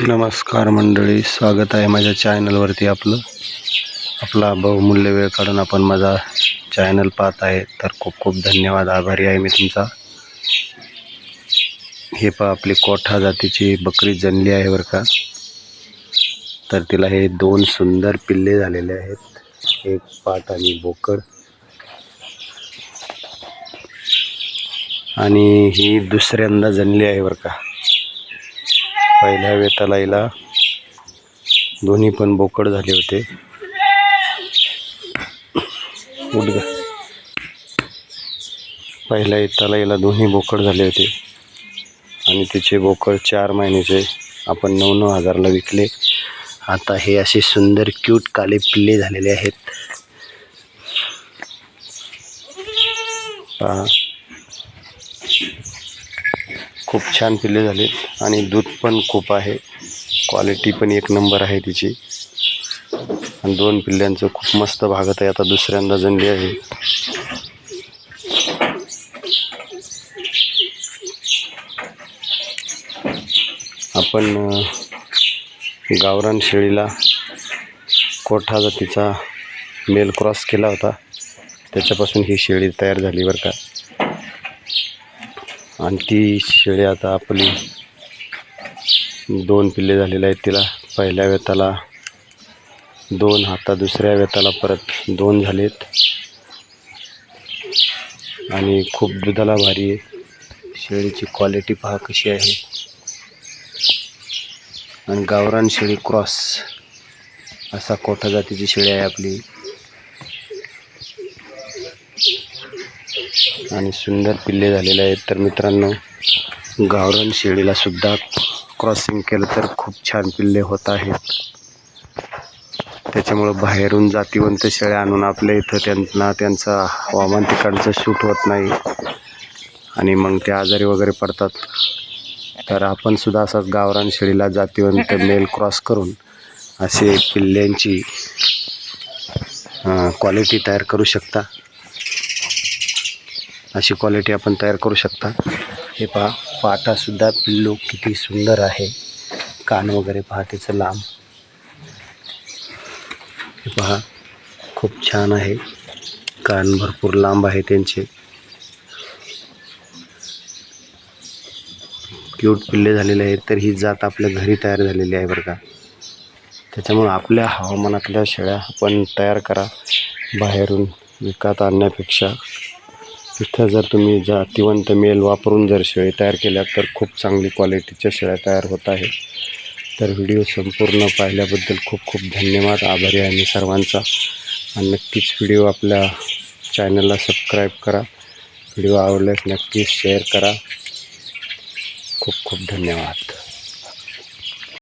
नमस्कार मंडळी स्वागत आहे माझ्या चॅनलवरती आपलं. आपला बहुमूल्य वेळ काढून आपण माझा चॅनल पाहत आहे. तर खूप खूप धन्यवाद आभारी आहे मी तुमचा. हे पहा आपली कोठा जातीची बकरी जनली आहे बरं का. तर तिला हे दोन सुंदर पिल्ले झालेले आहेत. एक पाट आणि बोकड. आणि ही दुसऱ्यांदा जनली आहे बरं का. पहिल्या वेतालाईला दोन्ही पण बोकड झाले होते. उठ पहिल्या येताला दोन्ही बोकड झाले होते. आणि तिचे बोकड चार महिन्याचे. आपण नऊ नऊ हजारला विकले. आता हे असे सुंदर क्यूट काले पिल्ले झालेले आहेत. पहा. खूप छान पिल्ले झाले. आणि दूध पण खूप आहे. क्वालिटी पण एक नंबर आहे तिची. आणि दोन पिल्ल्यांचं खूप मस्त भागत आहे. आता दुसऱ्यांदा जंडी आहे. आपण गावरान शेळीला कोठा जातीचा मेल क्रॉस केला होता. त्याच्यापासून ही शेळी तयार झाली बरं का. आणि ती शेळी आता आपली दोन पिल्ले झालेले आहेत तिला. पहिल्या वेताला दोन आता दुसऱ्या वेताला परत दोन झालेत. आणि खूप दुधाला भारी आहे. शेळीची क्वालिटी पहा कशी आहे. आणि गावरान शेळी क्रॉस. असा कोठा जातीची शेळी आहे आपली. आणि सुंदर पिल्ले झालेले आहेत. तर मित्रांनो गावरान शेळीला सुद्धा क्रॉसिंग केलं तर खूप छान पिल्ले होत आहेत. त्याच्यामुळं बाहेरून जातीवंत शेळ्या आणून आपल्या इथं त्यांना त्यांचं हवामान तिकडचं शूट होत नाही. आणि मग ते आजारी वगैरे पडतात. तर आपण सुद्धा असाच गावरान शेळीला जातीवंत मेल क्रॉस करून असे पिल्ल्यांची क्वालिटी तयार करू शकता. अशी क्वालिटी आपण तयार करू शकता. हे पहा पाटासुद्धा पिल्लू किती सुंदर आहे. कान वगैरे पहा त्याचं लांब. हे पहा खूप छान आहे. कान भरपूर लांब आहे त्यांचे. क्यूट पिल्ले झालेले आहेत तर ही जात आपल्या घरी तयार झालेली आहे बरं का. त्याच्यामुळं आपल्या हवामानातल्या शेळ्या आपण तयार करा. बाहेरून विकत आणण्यापेक्षा. इथं जर तुम्ही जातिवंत मेल वापरून जर शेळी तयार केल्या तर खूप चांगली क्वालिटीच्या शेळ्या तयार होत आहे. तर व्हिडिओ संपूर्ण पाहिल्याबद्दल खूप खूप धन्यवाद आभारी आहे मी सर्वांचा. आणि नक्कीच व्हिडिओ आपल्या चॅनलला सबस्क्राईब करा. व्हिडिओ आवडल्यास नक्कीच शेअर करा. खूप खूप धन्यवाद.